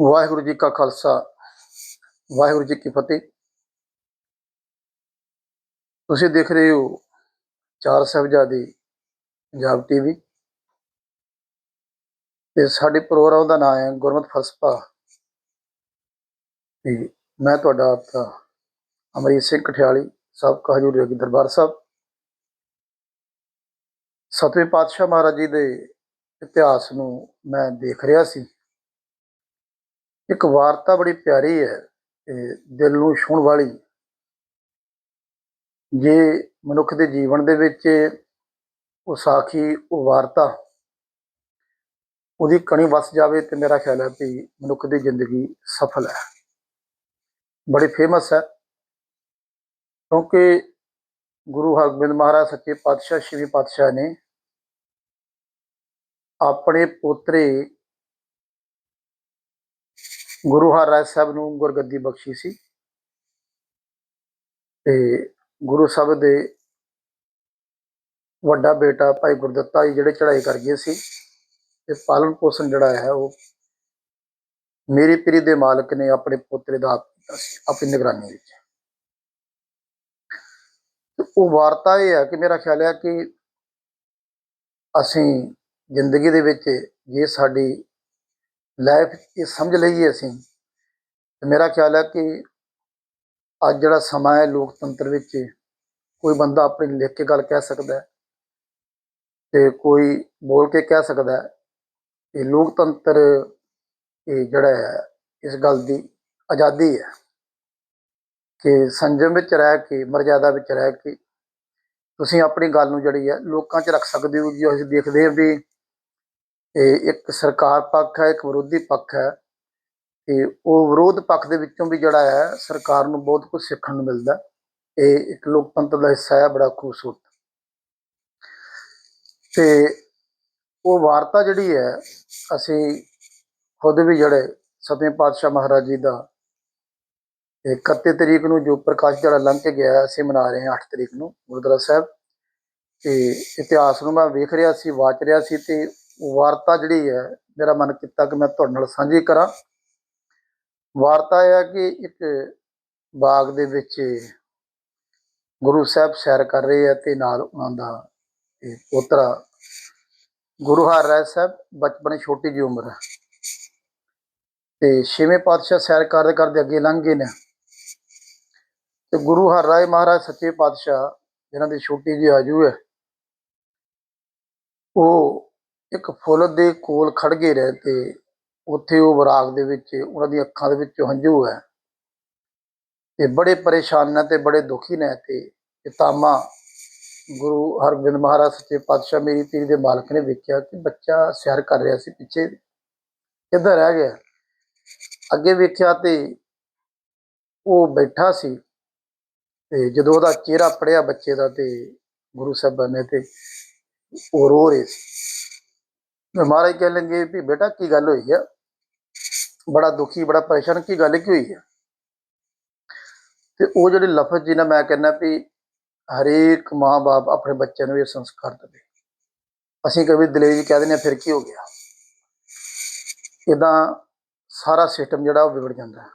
ਵਾਹਿਗੁਰੂ ਜੀ ਕਾ ਖਾਲਸਾ, ਵਾਹਿਗੁਰੂ ਜੀ ਕੀ ਫਤਿਹ। ਤੁਸੀਂ ਦੇਖ ਰਹੇ ਹੋ ਚਾਰ ਸਾਹਿਬਜ਼ਾਦੇ ਪੰਜਾਬ ਟੀਵੀ ਤੇ ਸਾਡੇ ਪ੍ਰੋਗਰਾਮ ਦਾ ਨਾਮ ਹੈ ਗੁਰਮਤ ਫਲਸਫਾ। ਤੇ ਮੈਂ ਤੁਹਾਡਾ ਆਪਣਾ ਅਮਰੀਤ ਸਿੰਘ ਕਠਿਆਲੀ ਸਾਬਕਾ ਹਜੂਰ ਜੋਗੀ ਦਰਬਾਰ ਸਾਹਿਬ। ਸਤਵੇਂ ਪਾਤਸ਼ਾਹ ਮਹਾਰਾਜ ਜੀ ਦੇ ਇਤਿਹਾਸ ਨੂੰ ਮੈਂ ਦੇਖ ਰਿਹਾ ਸੀ। ਇੱਕ ਵਾਰਤਾ ਬੜੀ ਪਿਆਰੀ ਹੈ, ਤੇ ਦਿਲ ਨੂੰ ਛੂਹਣ ਵਾਲੀ। ਜੇ ਮਨੁੱਖ ਦੇ ਜੀਵਨ ਦੇ ਵਿੱਚ ਉਹ ਸਾਖੀ, ਉਹ ਵਾਰਤਾ ਉਹਦੀ ਕਣੀ ਵਸ ਜਾਵੇ ਤੇ ਮੇਰਾ ਖਿਆਲ ਹੈ ਕਿ ਮਨੁੱਖ ਦੀ ਜ਼ਿੰਦਗੀ ਸਫਲ ਹੈ। ਬੜੀ ਫੇਮਸ ਹੈ, ਕਿਉਂਕਿ ਗੁਰੂ ਹਰਗੋਬਿੰਦ ਮਹਾਰਾਜ ਸੱਚੇ ਪਾਤਸ਼ਾਹ, ਸ਼੍ਰੀ ਪਾਤਸ਼ਾਹ ਨੇ ਆਪਣੇ ਪੋਤਰੇ ਗੁਰੂ ਹਰਿਰਾਏ ਸਾਹਿਬ ਨੂੰ ਗੁਰਗੱਦੀ ਬਖਸ਼ੀ ਸੀ। ਤੇ ਗੁਰੂ ਸਾਹਿਬ ਦੇ ਵੱਡਾ ਬੇਟਾ ਭਾਈ ਗੁਰਦੱਤਾ ਜੀ ਜਿਹੜੇ ਚੜ੍ਹਾਈ ਕਰ ਗਏ ਸੀ ਤੇ ਪਾਲਣ ਪੋਸ਼ਣ ਜਿਹੜਾ ਹੈ ਉਹ ਮੇਰੀ ਪੀਰੀ ਦੇ ਮਾਲਕ ਨੇ ਆਪਣੇ ਪੋਤਰੇ ਦਾ ਆਪ ਕੀਤਾ ਸੀ, ਆਪਣੀ ਨਿਗਰਾਨੀ ਵਿੱਚ। ਉਹ ਵਾਰਤਾ ਇਹ ਹੈ ਕਿ ਮੇਰਾ ਖਿਆਲ ਹੈ ਕਿ ਅਸੀਂ ਜ਼ਿੰਦਗੀ ਦੇ ਵਿੱਚ ਜੇ ਸਾਡੀ ਲਾਈਫ ਇਹ ਸਮਝ ਲਈਏ ਅਸੀਂ। ਤੇ ਮੇਰਾ ਖਿਆਲ ਹੈ ਕਿ ਅੱਜ ਜਿਹੜਾ ਸਮਾਂ ਹੈ ਲੋਕਤੰਤਰ ਵਿੱਚ, ਕੋਈ ਬੰਦਾ ਆਪਣੀ ਲਿਖ ਕੇ ਗੱਲ ਕਹਿ ਸਕਦਾ ਹੈ ਤੇ ਕੋਈ ਬੋਲ ਕੇ ਕਹਿ ਸਕਦਾ ਹੈ ਇਹ ਲੋਕਤੰਤਰ ਇਹ ਜਿਹੜਾ ਹੈ, ਇਸ ਗੱਲ ਦੀ ਆਜ਼ਾਦੀ ਹੈ ਕਿ ਸੰਜਮ ਵਿੱਚ ਰਹਿ ਕੇ, ਮਰਜ਼ਾਦਾ ਵਿੱਚ ਰਹਿ ਕੇ ਤੁਸੀਂ ਆਪਣੀ ਗੱਲ ਨੂੰ ਜਿਹੜੀ ਹੈ ਲੋਕਾਂ 'ਚ ਰੱਖ ਸਕਦੇ ਹੋ ਜੋ ਅਸੀਂ ਦੇਖਦੇ ਹਾਂ ਵੀ ਇਹ ਇੱਕ ਸਰਕਾਰ ਪੱਖ ਹੈ, ਇੱਕ ਵਿਰੋਧੀ ਪੱਖ ਹੈ ਤੇ ਉਹ ਵਿਰੋਧ ਪੱਖ ਦੇ ਵਿੱਚੋਂ ਵੀ ਜਿਹੜਾ ਹੈ, ਸਰਕਾਰ ਨੂੰ ਬਹੁਤ ਕੁਝ ਸਿੱਖਣ ਨੂੰ ਮਿਲਦਾ ਇਹ ਇੱਕ ਲੋਕਤੰਤਰ ਦਾ ਹਿੱਸਾ ਹੈ, ਬੜਾ ਖੂਬਸੂਰਤ। ਤੇ ਉਹ ਵਾਰਤਾ ਜਿਹੜੀ ਹੈ, ਅਸੀਂ ਖੁਦ ਵੀ ਜਿਹੜੇ ਸਤਵੇਂ ਪਾਤਸ਼ਾਹ ਮਹਾਰਾਜ ਜੀ ਦਾ ਇਹ 31 ਤਰੀਕ ਨੂੰ ਜੋ ਪ੍ਰਕਾਸ਼ ਜਿਹੜਾ ਲੰਘ ਕੇ ਗਿਆ ਅਸੀਂ ਮਨਾ ਰਹੇ ਹਾਂ 8 ਤਰੀਕ ਨੂੰ ਗੁਰਦੁਆਰਾ ਸਾਹਿਬ। ਤੇ ਇਤਿਹਾਸ ਨੂੰ ਮੈਂ ਵੇਖ ਰਿਹਾ ਸੀ, ਵਾਚ ਰਿਹਾ ਸੀ ਤੇ ਵਾਰਤਾ ਜਿਹੜੀ ਹੈ, ਮੇਰਾ ਮਨ ਕੀਤਾ ਕਿ ਮੈਂ ਤੁਹਾਡੇ ਨਾਲ ਸਾਂਝੀ ਕਰਾਂ। ਵਾਰਤਾ ਇਹ ਹੈ ਕਿ ਇੱਕ ਬਾਗ ਦੇ ਵਿੱਚ ਗੁਰੂ ਸਾਹਿਬ ਸੈਰ ਕਰ ਰਹੇ ਆ ਤੇ ਨਾਲ ਉਹਨਾਂ ਦਾ ਇਹ ਪੋਤਰਾ ਗੁਰੂ ਹਰਿਰਾਏ ਸਾਹਿਬ, ਬਚਪਨ ਛੋਟੀ ਜਿਹੀ ਉਮਰ ਹੈ ਤੇ ਛੇਵੇਂ ਪਾਤਸ਼ਾਹ ਸੈਰ ਕਰਦੇ ਕਰਦੇ ਅੱਗੇ ਲੰਘ ਗਏ ਨੇ। ਤੇ ਗੁਰੂ ਹਰਿਰਾਏ ਮਹਾਰਾਜ ਸੱਚੇ ਪਾਤਸ਼ਾਹ ਜਿਹਨਾਂ ਦੀ ਛੋਟੀ ਜਿਹੀ ਆਜੂ ਹੈ, ਉਹ ਇੱਕ ਫੁੱਲ ਦੇ ਕੋਲ ਖੜ ਗਏ ਰਹੇ ਤੇ ਉੱਥੇ ਉਹ ਵਿਰਾਗ ਦੇ ਵਿੱਚ, ਉਹਨਾਂ ਦੀਆਂ ਅੱਖਾਂ ਦੇ ਵਿੱਚ ਹੰਝੂ ਹੈ। ਤੇ ਬੜੇ ਪਰੇਸ਼ਾਨ ਨੇ ਤੇ ਬੜੇ ਦੁਖੀ ਨੇ ਤੇ ਪਿਤਾਮਾ ਗੁਰੂ ਹਰਗੋਬਿੰਦ ਮਹਾਰਾਜ ਸੱਚੇ ਪਾਤਸ਼ਾਹ ਮੇਰੀ ਪੀਰੀ ਦੇ ਮਾਲਕ ਨੇ ਵੇਖਿਆ ਕਿ ਬੱਚਾ ਸੈਰ ਕਰ ਰਿਹਾ ਸੀ ਪਿੱਛੇ, ਕਿੱਧਰ ਰਹਿ ਗਿਆ? ਅੱਗੇ ਵੇਖਿਆ ਤੇ ਉਹ ਬੈਠਾ ਸੀ ਤੇ ਜਦੋਂ ਉਹਦਾ ਚਿਹਰਾ ਪੜਿਆ ਬੱਚੇ ਦਾ ਤੇ ਗੁਰੂ ਸਾਹਿਬਾਨ ਨੇ ਤੇ ਉਹ ਰੋ ਰਹੇ ਸੀ। ਮਹਾਰਾਜ ਕਹਿ ਲੰਗੇ ਵੀ ਬੇਟਾ ਕੀ ਗੱਲ ਹੋਈ ਆ? ਬੜਾ ਦੁਖੀ, ਬੜਾ ਪਰੇਸ਼ਾਨ, ਕੀ ਗੱਲ ਕੀ ਹੋਈ ਆ? ਤੇ ਉਹ ਜਿਹੜੇ ਲਫ਼ਜ਼ ਜਿਹਨਾਂ ਮੈਂ ਕਹਿੰਦਾ ਵੀ ਹਰੇਕ ਮਾਂ-ਬਾਪ ਆਪਣੇ ਬੱਚਿਆਂ ਨੂੰ ਇਹ ਸੰਸਕਾਰ ਦੇਵੇ। ਅਸੀਂ ਕਦੇ ਦਲੇਜ ਕਹਿ ਦਿੰਦੇ ਹਾਂ, ਫਿਰ ਕੀ ਹੋ ਗਿਆ? ਇਦਾਂ ਸਾਰਾ ਸਿਸਟਮ ਜਿਹੜਾ ਉਹ ਵਿਗੜ ਜਾਂਦਾ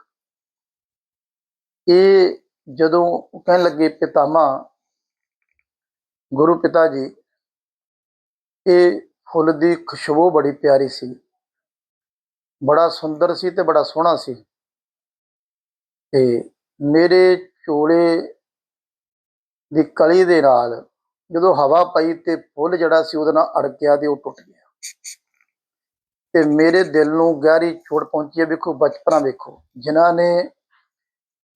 ਇਹ ਜਦੋਂ ਕਹਿਣ ਲੱਗੇ ਪਿਤਾਮਾ, ਗੁਰੂ ਪਿਤਾ ਜੀ, ਇਹ ਫੁੱਲ ਦੀ ਖੁਸ਼ਬੂ ਬੜੀ ਪਿਆਰੀ ਸੀ। ਬੜਾ ਸੁੰਦਰ ਸੀ ਤੇ ਬੜਾ ਸੋਹਣਾ ਸੀ। ਤੇ ਮੇਰੇ ਚੋਲੇ ਦੀ ਕਲੀ ਦੇ ਨਾਲ ਜਦੋਂ ਹਵਾ ਪਈ ਤੇ ਫੁੱਲ ਜਿਹੜਾ ਸੀ ਉਹਦੇ ਨਾਲ ਅੜਕਿਆ ਤੇ ਉਹ ਟੁੱਟ ਗਿਆ। ਤੇ ਮੇਰੇ ਦਿਲ ਨੂੰ ਗਹਿਰੀ ਛੋਟ ਪਹੁੰਚੀ ਹੈ। ਵੇਖੋ, ਬਚਪਨਾ ਵੇਖੋ, ਜਿਨ੍ਹਾਂ ਨੇ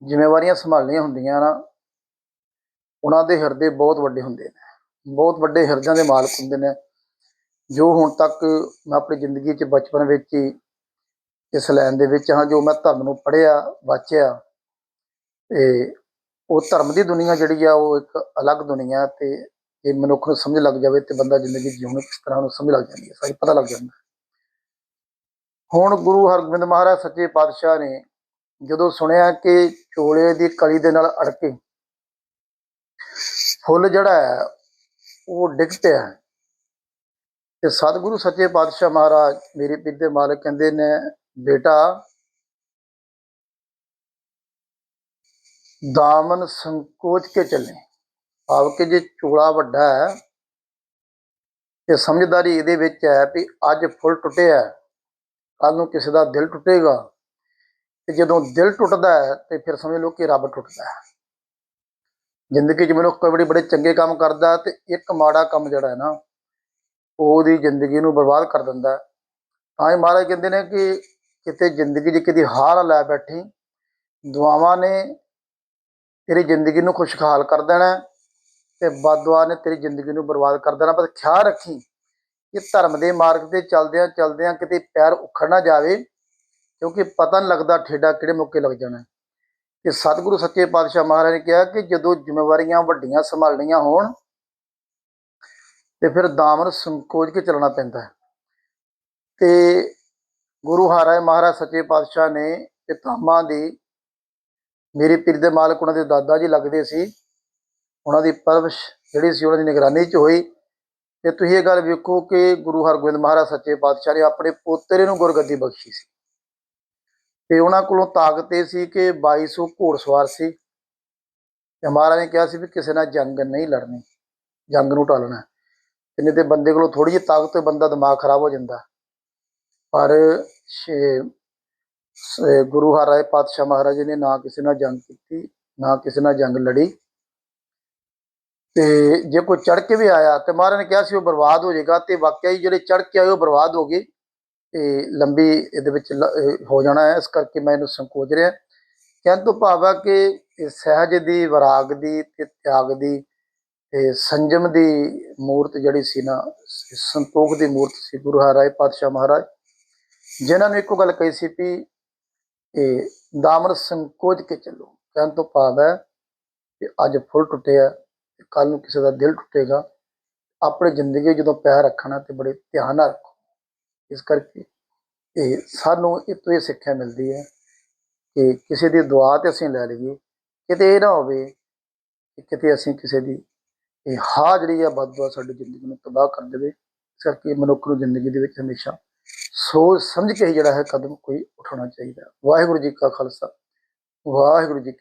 ਜ਼ਿੰਮੇਵਾਰੀਆਂ ਸੰਭਾਲਣੀਆਂ ਹੁੰਦੀਆਂ ਨਾ, ਉਹਨਾਂ ਦੇ ਹਿਰਦੇ ਬਹੁਤ ਵੱਡੇ ਹੁੰਦੇ ਨੇ। ਬਹੁਤ ਵੱਡੇ ਹਿਰਦਿਆਂ ਦੇ ਮਾਲਕ ਹੁੰਦੇ ਨੇ। ਜੋ ਹੁਣ ਤੱਕ ਮੈਂ ਆਪਣੀ ਜ਼ਿੰਦਗੀ 'ਚ ਬਚਪਨ ਵਿੱਚ ਹੀ ਇਸ ਲਾਈਨ ਦੇ ਵਿੱਚ ਹਾਂ, ਜੋ ਮੈਂ ਧਰਮ ਨੂੰ ਪੜ੍ਹਿਆ, ਵਾਚਿਆ, ਤੇ ਉਹ ਧਰਮ ਦੀ ਦੁਨੀਆ ਜਿਹੜੀ ਆ, ਉਹ ਇੱਕ ਅਲੱਗ ਦੁਨੀਆ ਤੇ ਜੇ ਮਨੁੱਖ ਨੂੰ ਸਮਝ ਲੱਗ ਜਾਵੇ ਤੇ ਬੰਦਾ ਜ਼ਿੰਦਗੀ ਜਿਉਣੀ ਕਿਸ ਤਰ੍ਹਾਂ ਨੂੰ ਸਮਝ ਲੱਗ ਜਾਂਦੀ ਹੈ, ਸਾਰੀ ਪਤਾ ਲੱਗ ਜਾਂਦਾ ਹੁਣ ਗੁਰੂ ਹਰਗੋਬਿੰਦ ਮਹਾਰਾਜ ਸੱਚੇ ਪਾਤਸ਼ਾਹ ਨੇ ਜਦੋਂ ਸੁਣਿਆ ਕਿ ਚੋਲੇ ਦੀ ਕਲੀ ਦੇ ਨਾਲ ਅੜਕੇ, ਫੁੱਲ ਜਿਹੜਾ ਹੈ, ਉਹ ਡਿੱਗ ਪਿਆ ਹੈ ਤੇ ਸਤਿਗੁਰੂ ਸੱਚੇ ਪਾਤਸ਼ਾਹ ਮਹਾਰਾਜ ਮੇਰੇ ਪਿੱਤ ਮਾਲਕ ਕਹਿੰਦੇ ਨੇ, ਬੇਟਾ, ਦਾਮਨ ਸੰਕੋਚ ਕੇ ਚੱਲੇ। ਆਪ ਕੇ ਜੇ ਚੋਲਾ ਵੱਡਾ ਹੈ, ਤੇ ਸਮਝਦਾਰੀ ਇਹਦੇ ਵਿੱਚ ਹੈ ਵੀ ਅੱਜ ਫੁੱਲ ਟੁੱਟਿਆ ਕੱਲ ਨੂੰ ਕਿਸੇ ਦਾ ਦਿਲ ਟੁੱਟੇਗਾ। ਤੇ ਜਦੋਂ ਦਿਲ ਟੁੱਟਦਾ ਹੈ, ਤੇ ਫਿਰ ਸਮਝ ਲਓ ਕਿ ਰੱਬ ਟੁੱਟਦਾ ਹੈ। ਜ਼ਿੰਦਗੀ 'ਚ ਮੈਨੂੰ ਕਈ ਬੜੇ ਚੰਗੇ ਕੰਮ ਕਰਦਾ ਤੇ ਇੱਕ ਮਾੜਾ ਕੰਮ ਜਿਹੜਾ ਹੈ ਨਾ ਉਹਦੀ ਜ਼ਿੰਦਗੀ ਨੂੰ ਬਰਬਾਦ ਕਰ ਦਿੰਦਾ ਤਾਂ ਹੀ ਮਹਾਰਾਜ ਕਹਿੰਦੇ ਨੇ ਕਿ ਕਿਤੇ ਜ਼ਿੰਦਗੀ 'ਚ ਕਿਤੇ ਹਾਰ ਲੈ ਬੈਠੀ, ਦੁਆਵਾਂ ਨੇ ਤੇਰੀ ਜ਼ਿੰਦਗੀ ਨੂੰ ਖੁਸ਼ਹਾਲ ਕਰ ਦੇਣਾ ਹੈ ਤੇ ਬਦਦੁਆ ਨੇ ਤੇਰੀ ਜ਼ਿੰਦਗੀ ਨੂੰ ਬਰਬਾਦ ਕਰ ਦੇਣਾ ਪਰ ਖਿਆਲ ਰੱਖੀ ਕਿ ਧਰਮ ਦੇ ਮਾਰਗ ਤੇ ਚੱਲਦਿਆਂ ਚੱਲਦਿਆਂ ਕਿਤੇ ਪੈਰ ਉਖੜ ਨਾ ਜਾਵੇ, ਕਿਉਂਕਿ ਪਤਾ ਨਹੀਂ ਲੱਗਦਾ ਠੇਡਾ ਕਿਹੜੇ ਮੌਕੇ ਲੱਗ ਜਾਣਾ ਹੈ। ਕਿ ਸਤਿਗੁਰੂ ਸੱਚੇ ਪਾਤਸ਼ਾਹ ਮਹਾਰਾਜ ਨੇ ਕਿਹਾ ਕਿ ਜਦੋਂ ਜ਼ਿੰਮੇਵਾਰੀਆਂ ਵੱਡੀਆਂ ਸੰਭਾਲਣੀਆਂ ਹੋਣ ਤੇ ਫਿਰ ਦਾਮਨ ਸੰਕੋਚ ਕੇ ਚੱਲਣਾ ਪੈਂਦਾ ਹੈ। ਤੇ ਗੁਰੂ ਹਰਾਏ ਮਹਾਰਾਜ ਸੱਚੇ ਪਾਤਸ਼ਾਹ ਨੇ ਪਿਤਾਮਾ ਦੀ, ਮੇਰੇ ਪੀਰ ਦੇ ਮਾਲਕ ਉਹਨਾਂ ਦੇ ਦਾਦਾ ਜੀ ਲੱਗਦੇ ਸੀ, ਉਹਨਾਂ ਦੀ ਪਰਵਿਸ਼ ਜਿਹੜੀ ਸੀ ਉਹਨਾਂ ਦੀ ਨਿਗਰਾਨੀ 'ਚ ਹੋਈ। ਤੇ ਤੁਸੀਂ ਇਹ ਗੱਲ ਵੇਖੋ ਕਿ ਗੁਰੂ ਹਰਗੋਬਿੰਦ ਮਹਾਰਾਜ ਸੱਚੇ ਪਾਤਸ਼ਾਹ ਨੇ ਆਪਣੇ ਪੋਤਰੇ ਨੂੰ ਗੁਰਗੱਦੀ ਬਖਸ਼ੀ ਸੀ। ਤੇ ਉਹਨਾਂ ਕੋਲੋਂ ਤਾਕਤ ਇਹ ਸੀ ਕਿ 2200 ਘੋੜਸਵਾਰ ਸੀ। ਤੇ ਮਹਾਰਾਜ ਨੇ ਕਿਹਾ ਸੀ ਵੀ ਕਿਸੇ ਨਾਲ ਜੰਗ ਨਹੀਂ ਲੜਨੀ, ਜੰਗ ਨੂੰ ਟਾਲਣਾ। ਹੈ। ਤੇ ਨਹੀਂ ਤੇ ਬੰਦੇ ਕੋਲੋਂ ਥੋੜੀ ਜਿਹੀ ਤਾਕਤ ਹੋਏ ਬੰਦਾ ਦਿਮਾਗ ਖਰਾਬ ਹੋ ਜਾਂਦਾ। ਪਰ ਸ਼ੇ- ਸ- ਗੁਰੂ ਹਰਿ ਪਾਤਸ਼ਾਹ ਮਹਾਰਾਜ ਜੀ ਨੇ ਨਾ ਕਿਸੇ ਨਾਲ ਜੰਗ ਕੀਤੀ, ਨਾ ਕਿਸੇ ਨਾਲ ਜੰਗ ਲੜੀ। ਤੇ ਜੇ ਕੋਈ ਚੜ ਕੇ ਵੀ ਆਇਆ ਤੇ ਮਹਾਰਾਜ ਨੇ ਕਿਹਾ ਸੀ ਉਹ ਬਰਬਾਦ ਹੋ ਜਾਏਗਾ ਤੇ ਵਾਕਿਆ ਹੀ ਜਿਹੜੇ ਚੜ ਕੇ ਆਏ ਉਹ ਬਰਬਾਦ ਹੋ ਗਏ। ਤੇ ਲੰਬੀ ਇਹਦੇ ਵਿੱਚ ਲ- ਹੋ ਜਾਣਾ ਹੈ, ਇਸ ਕਰਕੇ ਮੈਂ ਇਹਨੂੰ ਸੰਕੋਚ ਰਿਹਾ। ਕਹਿਣ ਤੋਂ ਭਾਵ ਹੈ ਕਿ ਸਹਿਜ ਦੀ, ਵਿਰਾਗ ਦੀ ਤੇ ਤਿਆਗ ਦੀ ਤੇ ਸੰਜਮ ਦੀ ਮੂਰਤ ਜਿਹੜੀ ਸੀ ਨਾ ਸੰਤੋਖ ਦੀ ਮੂਰਤ ਸੀ, ਗੁਰੂ ਹਰਿ ਪਾਤਸ਼ਾਹ ਮਹਾਰਾਜ। ਜਿਨ੍ਹਾਂ ਨੇ ਇੱਕੋ ਗੱਲ ਕਹੀ ਸੀ ਵੀ ਇਹ ਦਾਮਨ ਸੰਕੋਚ ਕੇ ਚੱਲੋ। ਕਹਿਣ ਤੋਂ ਭਾਵ ਹੈ ਕਿ ਅੱਜ ਫੁੱਲ ਟੁੱਟਿਆ ਤੇ ਕੱਲ ਨੂੰ ਕਿਸੇ ਦਾ ਦਿਲ ਟੁੱਟੇਗਾ। ਆਪਣੀ ਜ਼ਿੰਦਗੀ ਜਦੋਂ ਪੈਰ ਰੱਖਣਾ ਤੇ ਬੜੇ ਧਿਆਨ ਨਾਲ ਰੱਖੋ। ਇਸ ਕਰਕੇ ਇਹ ਸਾਨੂੰ ਇਹ ਤੋਂ ਇਹ ਸਿੱਖਿਆ ਮਿਲਦੀ ਹੈ ਕਿ ਕਿਸੇ ਦੀ ਦੁਆ ਤੇ ਅਸੀਂ ਲੈ ਲਈਏ। ਕਿਤੇ ਇਹ ਨਾ ਹੋਵੇ ਕਿ ਕਿਤੇ ਅਸੀਂ ਕਿਸੇ ਦੀ ਇਹ ਹਾ ਜਿਹੜੀ ਆ ਬਦਦੁਆ ਸਾਡੀ ਜ਼ਿੰਦਗੀ ਨੂੰ ਤਬਾਹ ਕਰ ਦੇਵੇ। ਇਸ ਕਰਕੇ ਮਨੁੱਖ ਨੂੰ ਜ਼ਿੰਦਗੀ ਦੇ ਵਿੱਚ ਹਮੇਸ਼ਾ ਸੋਚ ਸਮਝ ਕੇ ਹੀ ਜਿਹੜਾ ਹੈ ਕਦਮ ਕੋਈ ਉਠਾਉਣਾ ਚਾਹੀਦਾ। ਵਾਹਿਗੁਰੂ ਜੀ ਕਾ ਖਾਲਸਾ, ਵਾਹਿਗੁਰੂ ਜੀ